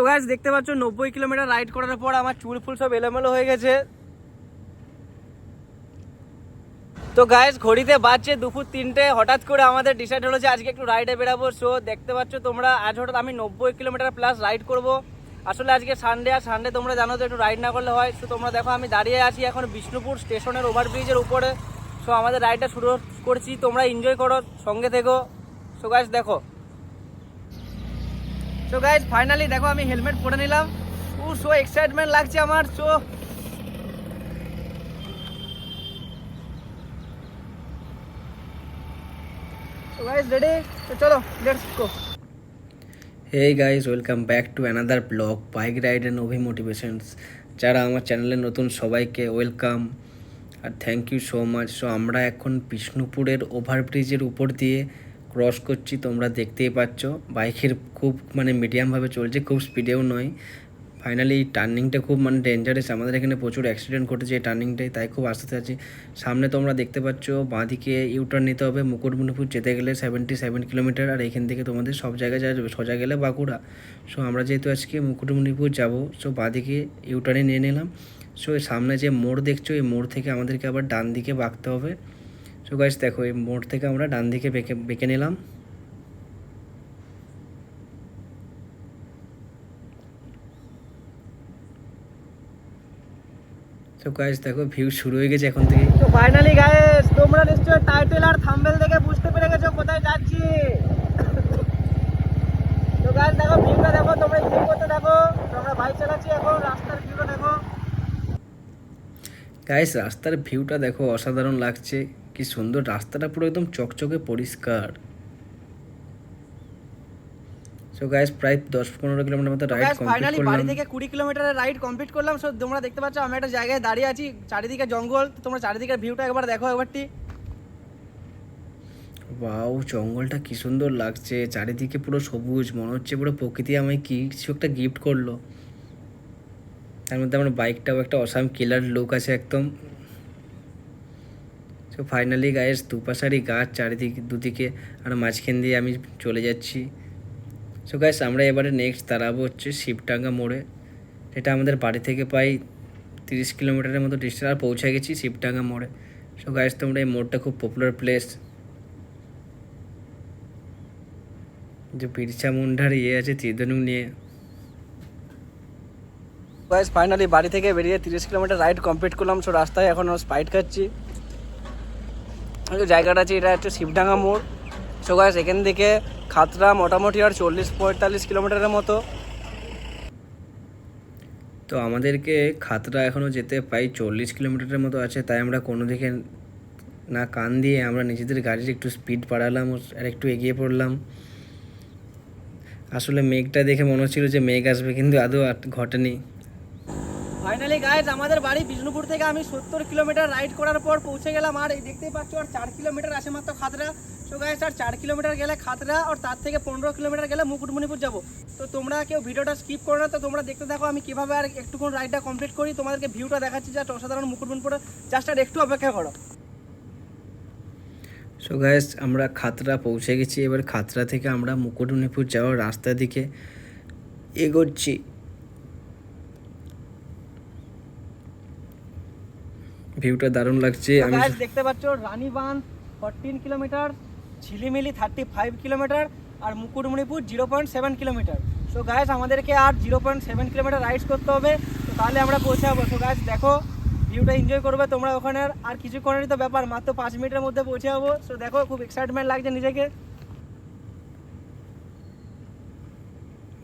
তো গাছ দেখতে পাচ্ছ, নব্বই কিলোমিটার রাইড করার পর আমার চুল ফুল সব এলোমেলো হয়ে গেছে। তো গাইস ঘড়িতে বাজছে দুপুর তিনটে, হঠাৎ করে আমাদের ডিসাইড হলো যে আজকে একটু রাইডে বেরাবো। সো দেখতে পাচ্ছ তোমরা, আজ হঠাৎ আমি নব্বই কিলোমিটার প্লাস রাইড করব। আসলে আজকে সানডে আর সানডে তোমরা জানো তো একটু রাইড না করলে হয়। সো তোমরা দেখো, আমি দাঁড়িয়ে আছি এখন বিষ্ণুপুর স্টেশনের ওভারব্রিজের উপরে। সো আমাদের রাইডটা শুরু করছি। তোমরা এনজয় করো, সঙ্গে থেকো। সো গাইস দেখো। সো গাইস ফাইনালি দেখো আমি হেলমেট পরে নিলাম। ও সো এক্সাইটমেন্ট লাগছে আমার সো চলো hey guys welcome back to another blog bike ride and Ovi motivations যারা আমার চ্যানেলে নতুন, সবাইকে welcome R thank you so much so আমরা এখন বিষ্ণুপুরের ওভারব্রিজের উপর দিয়ে ক্রস করছি, তোমরা দেখতেই পাচ্ছ। বাইকের খুব মানে মিডিয়ামভাবে চলছে, খুব স্পিডেও নয়। ফাইনালি টার্নিংটা খুব মানে ডেঞ্জারাস আমাদের এখানে প্রচুর অ্যাক্সিডেন্ট ঘটেছে এই টার্নিংটাই তাই খুব আস্তে আছি। সামনে তোমরা দেখতে পাচ্ছ, বাঁদিকে ইউটার্ন নিতে হবে, মুকুটমণিপুর যেতে গেলে সেভেন্টি সেভেন কিলোমিটার আর এখান থেকে তোমাদের সব জায়গায় যাবে, সোজা গেলে বাঁকুড়া। সো আমরা যেহেতু আজকে মুকুটমণিপুর যাব সো বাঁ বাঁদিকে ইউটার্নে নিয়ে নিলাম। সো সামনে যে মোড় দেখছ, এই মোড় থেকে আমাদেরকে আবার ডান দিকে বাঁকতে হবে। সো গাইস দেখো এই মোড় থেকে আমরা ডান দিকে বেঁকে বেঁকে নিলাম। তো গাইস দেখো ভিউ শুরু হয়ে গেছে এখন থেকে। তো ফাইনালি গাইস তোমরা নিশ্চয়ই টাইটেল আর থাম্বনেল দেখে বুঝতে পেরে গেছো কোথায় যাচ্ছি। তো গাইস দেখো ভিউটা দেখো তোমরা এনজয় করতে দেখো। তোমরা বাইক চালাচ্ছি এখন রাস্তার ভিউটা দেখো। গাইস রাস্তার ভিউটা দেখো অসাধারণ লাগছে। কি সুন্দর রাস্তাটা পুরো একদম চকচকে পরিষ্কার। সো গাইস প্রায় দশ পনেরো কিলোমিটার মতো রাইড ফাইনালি বাড়ি থেকে কুড়ি কিলোমিটারের রাইড কমপ্লিট করলাম। সো তোমরা দেখতে পাচ্ছ আমি একটা জায়গায় দাঁড়িয়ে আছি চারিদিকে জঙ্গল। তোমরা চারিদিকের ভিউটা একবার দেখো একবারটি। ওয়াও জঙ্গলটা কি সুন্দর লাগছে। চারিদিকে পুরো সবুজ মনে হচ্ছে পুরো প্রকৃতি আমায় কি কিছু একটা গিফট করল। তার মধ্যে আমার বাইকটাও একটা অসাম কিলার লুক আছে একদম। সো ফাইনালি গায়েস দুপাশারি গাছ চারিদিক দুদিকে আর মাঝখান দিয়ে আমি চলে যাচ্ছি। সো গাইস আমরা এবারে নেক্সট দাঁড়াবো হচ্ছে শিবটাঙ্গা মোড়ে। এটা আমাদের বাড়ি থেকে প্রায় তিরিশ কিলোমিটারের মতো ডিস্টেন্স আর পৌঁছে গেছি শিবটাঙ্গা মোড়ে। সো গাইস তোমরা এই মোড়টা খুব পপুলার প্লেস যে বিরসা মুন্ডার ইয়ে আছে ত্রিধনুক নিয়ে। ফাইনালি বাড়ি থেকে বেরিয়ে তিরিশ কিলোমিটার রাইড কমপ্লিট করলাম। সো রাস্তায় এখন স্পাইট খাচ্ছি। জায়গাটা আছে, এটা হচ্ছে শিবডাঙ্গা মোড়। সো গাইস এখান থেকে খাতরা, মোটামুটি আর চল্লিশ, পঁয়তাল্লিশ কিলোমিটারের মতো। তো আমাদেরকে খাতরা এখনও যেতে প্রায় চল্লিশ কিলোমিটারের মতো আছে, তাই আমরা কোনো দিকে না কান দিয়ে আমরা নিজেদের গাড়ির একটু স্পিড বাড়ালাম আর একটু এগিয়ে পড়লাম। আসলে মেঘটা দেখে মনে হচ্ছিল যে মেঘ আসবে, কিন্তু আদৌ ঘটেনি। ফাইনালি গাইজ আমাদের বাড়ি বিষ্ণুপুর থেকে আমি সত্তর কিলোমিটার রাইড করার পর পৌঁছে গেলাম। আর এই দেখতেই পাচ্ছ, আর চার কিলোমিটার আছে মাত্র খাতরা তো গাইজ আর চার কিলোমিটার গেলে খাতরা আর তার থেকে পনেরো কিলোমিটার গেলে মুকুটমণিপুর যাব। তো তোমরা কেউ ভিডিওটা স্কিপ করো না, তো তোমরা দেখতে থাকো, আমি কীভাবে আর একটুক্ষণ রাইডটা কমপ্লিট করি। তোমাদেরকে ভিউটা দেখাচ্ছি যা অসাধারণ মুকুটমণিপুরে। জাস্ট আর একটু অপেক্ষা করো। সো গ্যাস আমরা খাতরা পৌঁছে গেছি। এবার খাতরা থেকে আমরা মুকুটমণিপুর যাওয়ার রাস্তার দিকে এগোচ্ছি। ভিউটা দারুণ লাগছে। আমি দেখতে পাচ্ছ Ranibandh fourteen kilometre Jhilimili thirty five kilometre আর Mukutmanipur zero point seven kilometre so guys আমাদেরকে আর zero point seven kilometre ride করতে হবে। তো তাহলে আমরা পৌঁছে যাব সো গাইজ দেখো ভিউটা এনজয় করবে তোমরা ওখানে আর- আর কিছুক্ষণেরই তো ব্যাপার মাত্র পাঁচ মিনিটের মধ্যে পৌঁছে যাব সো দেখো খুব এক্সাইটমেন্ট লাগছে নিজেকে।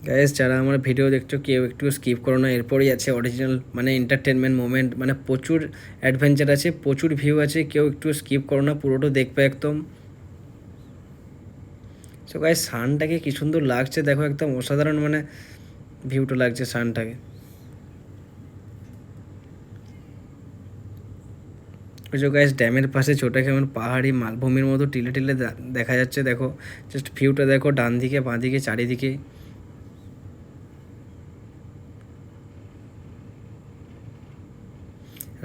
গ্যাস যারা আমার ভিডিও দেখছ, কেউ একটু স্কিপ করো না। এরপরই আছে অরিজিনাল মানে এন্টারটেনমেন্ট মোমেন্ট মানে প্রচুর অ্যাডভেঞ্চার আছে, প্রচুর ভিউ আছে, কেউ একটু স্কিপ করো না, পুরোটা দেখবে একদম। সো গাইস সানটাকে কী সুন্দর লাগছে, দেখো একদম অসাধারণ মানে ভিউটা লাগছে সানটাকে ওই যে গাইস ড্যামের পাশে ছোটো কেমন পাহাড়ি মালভূমির মতো টিলে টিলে দেখা যাচ্ছে, দেখো। জাস্ট ভিউটা দেখো ডান দিকে বাঁ দিকে চারিদিকে।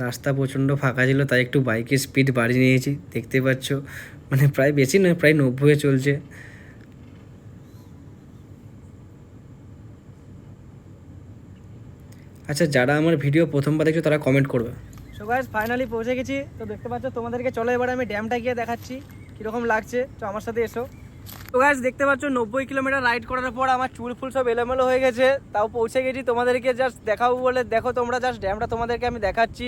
রাস্তা প্রচণ্ড ফাঁকা ছিল, তাই একটু বাইকের স্পিড বাড়িয়ে নিয়েছি। দেখতে পাচ্ছ মানে প্রায় বেশি নয়, প্রায় নব্বইয়ে চলছে। আচ্ছা যারা আমার ভিডিও প্রথমবার দেখছ, তারা কমেন্ট করবে। সো ফাইনালি পৌঁছে গেছি। তো দেখতে পাচ্ছ, তোমাদেরকে চলো, এবারে আমি ড্যামটা গিয়ে দেখাচ্ছি, কীরকম লাগছে। তো আমার সাথে এসো। তো গাইজ দেখতে পাচ্ছ, নব্বই কিলোমিটার রাইড করার পর আমার চুল ফুল সব এলোমেলো হয়ে গেছে। তাও পৌঁছে গেছি, তোমাদেরকে জাস্ট দেখাবো বলে। দেখো তোমরা জাস্ট ড্যামটা তোমাদেরকে আমি দেখাচ্ছি।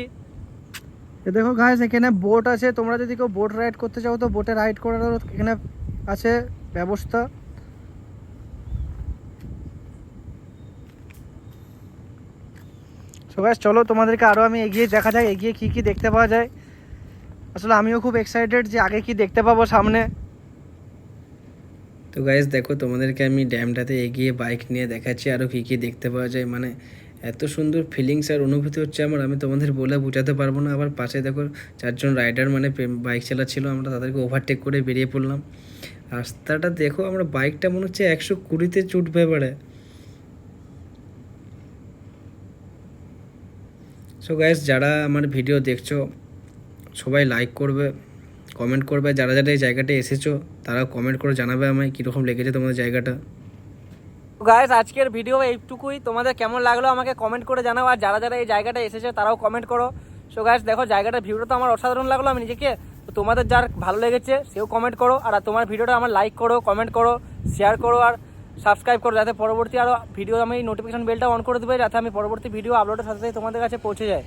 দেখো গাইজ এখানে বোট আছে। তোমরা যদি কেউ বোট রাইড করতে চাও, তো বোটে রাইড করার এখানে আছে ব্যবস্থা। সো গাইজ চলো তোমাদেরকে আরও আমি এগিয়ে দেখা যায় এগিয়ে কী কী দেখতে পাওয়া যায়। আসলে আমিও খুব এক্সাইটেড যে আগে কি দেখতে পাবো সামনে। তো গাইজ দেখো তোমাদেরকে আমি ড্যামটাতে এগিয়ে বাইক নিয়ে দেখাচ্ছি আরও কী কী দেখতে পাওয়া যায়। মানে এত সুন্দর ফিলিংস আর অনুভূতি হচ্ছে আমার, আমি তোমাদের বলে বোঝাতে পারব না। আবার পাশে দেখো চারজন রাইডার মানে বাইক চালাচ্ছিল, আমরা তাদেরকে ওভারটেক করে বেরিয়ে পড়লাম। রাস্তাটা দেখো, আমরা বাইকটা মনে হচ্ছে একশো কুড়িতে ছুটবে এবারে। সো গাইস যারা আমার ভিডিও দেখছ, সবাই লাইক করবে কমেন্ট করবে। যারা যারা এই জায়গাটা এসেছ তারা কমেন্ট করে জানাবে আমায় কীরকম লেগেছে তোমাদের জায়গাটা। গাইস আজকের ভিডিও এইটুকুই। তোমাদের কেমন লাগল আমাকে কমেন্ট করে জানাও, আর যারা যারা এই জায়গাটা এসেছে তারাও কমেন্ট করো। সো গাইস দেখো, জায়গাটার ভিউটা তো আমার অসাধারণ লাগল আমি নিজেকে। তোমাদের যার ভালো লেগেছে, সেও কমেন্ট করো, আর তোমার ভিডিওটা আমার লাইক করো কমেন্ট করো শেয়ার করো, আর সাবস্ক্রাইব করো, যাতে পরবর্তী আরও ভিডিও আমি নোটিফিকেশন বেলটা অন করে দেবে, যাতে আমি পরবর্তী ভিডিও আপলোডের সাথে সাথে তোমাদের কাছে পৌঁছে যায়।